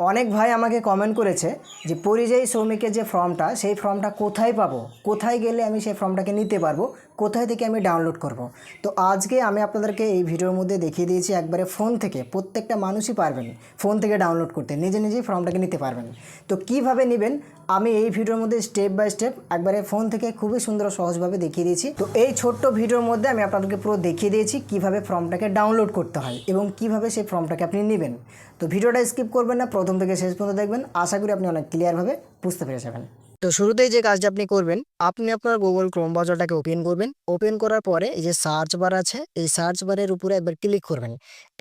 অনেক ভাই আমাকে কমেন্ট করেছে যে, পরিযায়ী শ্রমিকের যে ফর্মটা, সেই ফর্মটা কোথায় পাবো? কোথায় গেলে আমি সেই ফর্মটাকে নিতে পারব? কোথায় থেকে আমি ডাউনলোড করব। তো আজকে আমি আপনাদেরকে এই ভিডিওর মধ্যে দেখিয়ে দিয়েছি একবারে ফোন থেকে। প্রত্যেকটা মানুষই পারবেন ফোন থেকে ডাউনলোড করতে। নিজে নিজেই ফর্মটাকে নিতে পারবেন। তো কীভাবে নেবেন? আমি এই ভিডিওর মধ্যে স্টেপ বাই স্টেপ একবারে ফোন থেকে খুবই সুন্দর সহজভাবে দেখিয়ে দিয়েছি। তো এই ছোট্ট ভিডিওর মধ্যে আমি আপনাদেরকে পুরো দেখিয়ে দিয়েছি কীভাবে ফর্মটাকে ডাউনলোড করতে হয় এবং কীভাবে সেই ফর্মটাকে আপনি নেবেন। তো ভিডিওটা স্কিপ করবেন না, প্রথম থেকে শেষ পর্যন্ত দেখবেন। আশা করি আপনি অনেক ক্লিয়ারভাবে বুঝতে পেরে যাবেন। তো শুরুতেই যে কাজটা আপনি করবেন, আপনি আপনার গুগল ক্রোম ব্রাউজারটাকে ওপেন করবেন। ওপেন করার পরে এই যে সার্চ বার আছে, এই সার্চ বারের উপরে একবার ক্লিক করবেন।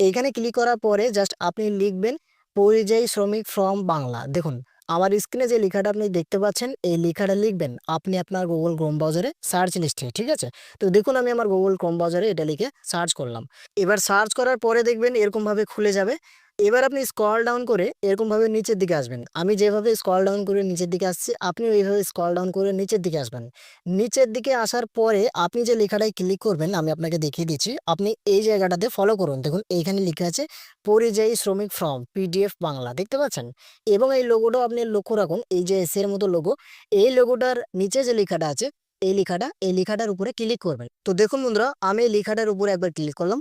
এইখানে ক্লিক করার পরে জাস্ট আপনি লিখবেন, পরিযায়ী শ্রমিক ফ্রম বাংলা। দেখুন আমার স্ক্রিনে যে লেখাটা আপনি দেখতে পাচ্ছেন, এই লেখাটা লিখবেন। আপনি আপনার গুগল ক্রোম ব্রাউজারে সার্চ লিস্টে ঠিক আছে? তো দেখুন, আমি আমার গুগল ক্রোম ব্রাউজারে এটা লিখে সার্চ করলাম। এবার সার্চ করার পরে দেখবেন এরকমভাবে খুলে যাবে। এবার আপনি স্কল ডাউন করে এরকমভাবে নিচের দিকে আসবেন। আমি যেভাবে স্কল ডাউন করে নিচের দিকে আসছি আপনি এইভাবে স্কল ডাউন করে নিচের দিকে আসবেন। নিচের দিকে আসার পরে আপনি যে লেখাটায় ক্লিক করবেন, আমি আপনাকে দেখিয়ে দিচ্ছি। আপনি এই জায়গাটাতে ফলো করুন। দেখুন, এইখানে লেখা আছে, পরিযায়ী শ্রমিক ফর্ম পিডিএফ বাংলা দেখতে পাচ্ছেন? এবং এই লোগোটাও আপনি লক্ষ্য রাখুন, এই যে এস এর মতো লোগো এই লোগোটার নিচে যে লেখাটা আছে, এই লেখাটা, এই লেখাটার উপরে ক্লিক করবেন। তো দেখুন বন্ধুরা, আমি এই লেখাটার উপরে একবার ক্লিক করলাম।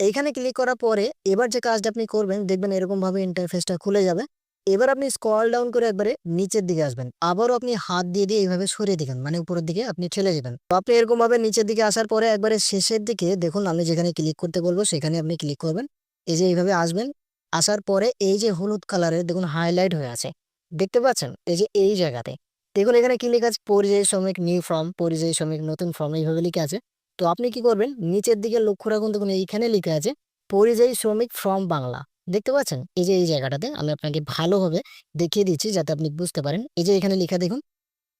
এইখানে ক্লিক করার পরে এবার যে কাজটা আপনি করবেন, দেখবেন এরকম ভাবে ইন্টারফেসটা খুলে যাবে। এবার আপনি স্ক্রল ডাউন করে একবারে নিচের দিকে আসবেন। আবারও আপনি হাত দিয়ে দিয়ে এইভাবে সরিয়ে দিবেন মানে উপরের দিকে আপনি ঠেলে দিবেন। তো আপনি এরকম ভাবে নিচের দিকে আসার পরে একবারে শেষের দিকে দেখুন, আমি যেখানে ক্লিক করতে বলব সেখানে আপনি ক্লিক করবেন। এই যে এইভাবে আসবেন, আসার পরে এই যে হলুদ কালারের দেখুন হাইলাইট হয়ে আছে। দেখতে পাচ্ছেন? এই যে এই জায়গাতে। দেখুন এখানে কি লেখা আছে? পরিযায়ী শ্রমিক নিউ ফর্ম পরিযায়ী শ্রমিক নতুন ফর্ম এইভাবে লিখে আছে। তো আপনি কি করবেন? নিচের দিকে লক্ষ্য রাখুন। দেখুন, এইখানে লিখে আছে, পরিযায়ী শ্রমিক ফ্রম বাংলা। দেখতে পাচ্ছেন? এই যে, এই জায়গাটাতে আমি আপনাকে ভালোভাবে দেখিয়ে দিচ্ছি যাতে আপনি বুঝতে পারেন। এই যে, এখানে লেখা দেখুন,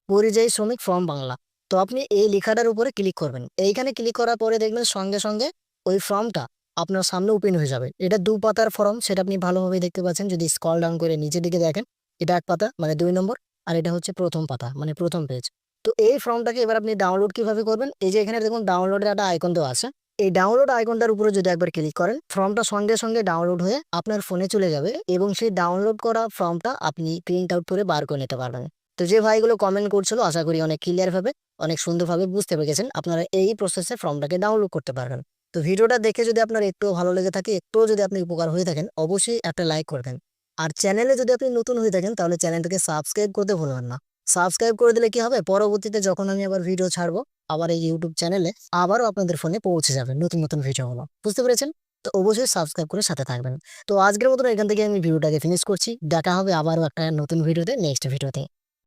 পরিযায়ী শ্রমিক ফ্রম বাংলা। তো আপনি এই লেখাটার উপরে ক্লিক করবেন। এইখানে ক্লিক করার পরে দেখবেন, সঙ্গে সঙ্গে ওই ফর্মটা আপনার সামনে ওপেন হয়ে যাবে। এটা দু পাতার ফর্ম, সেটা আপনি ভালোভাবে দেখতে পাচ্ছেন। যদি স্কল ডাউন করে নিচের দিকে দেখেন, এটা এক পাতা মানে দুই নম্বর, আর এটা হচ্ছে প্রথম পাতা মানে প্রথম পেজ। তো এই ফর্মটাকে এবার আপনি ডাউনলোড কীভাবে করবেন? এই যে এখানে দেখুন ডাউনলোডের একটা আইকন দেওয়া আছে। এই ডাউনলোড আইকনটার উপরে যদি একবার ক্লিক করেন, ফর্মটা সঙ্গে সঙ্গে ডাউনলোড হয়ে আপনার ফোনে চলে যাবে এবং সেই ডাউনলোড করা ফর্মটা আপনি প্রিন্ট আউট করে বার করে নিতে পারবেন। তো যে ভাইগুলো কমেন্ট করছিল, আশা করি অনেক ক্লিয়ারভাবে অনেক সুন্দরভাবে বুঝতে পেরেছেন। আপনারা এই প্রসেসে ফর্মটাকে ডাউনলোড করতে পারবেন। তো ভিডিওটা দেখে যদি আপনার একটু ভালো লেগে থাকে, একটুও যদি আপনি উপকার হয়ে থাকেন, অবশ্যই একটা লাইক করবেন। আর চ্যানেলে যদি আপনি নতুন হয়ে থাকেন, তাহলে চ্যানেলটাকে সাবস্ক্রাইব করতে ভুলবেন না। সাবস্ক্রাইব করে দিলে কি হবে? পরবর্তীতে যখন আমি আবার ভিডিও ছাড়বো, আবার এই ইউটিউব চ্যানেলে আবারও আপনাদের ফোনে পৌঁছে যাবে নতুন নতুন ভিডিওগুলো বুঝতে পেরেছেন? তো অবশ্যই সাবস্ক্রাইব করে সাথে থাকবেন। তো আজকের মতন এখান থেকে আমি ভিডিওটাকে ফিনিশ করছি। দেখা হবে আবারও একটা নতুন ভিডিওতে নেক্সট ভিডিওতে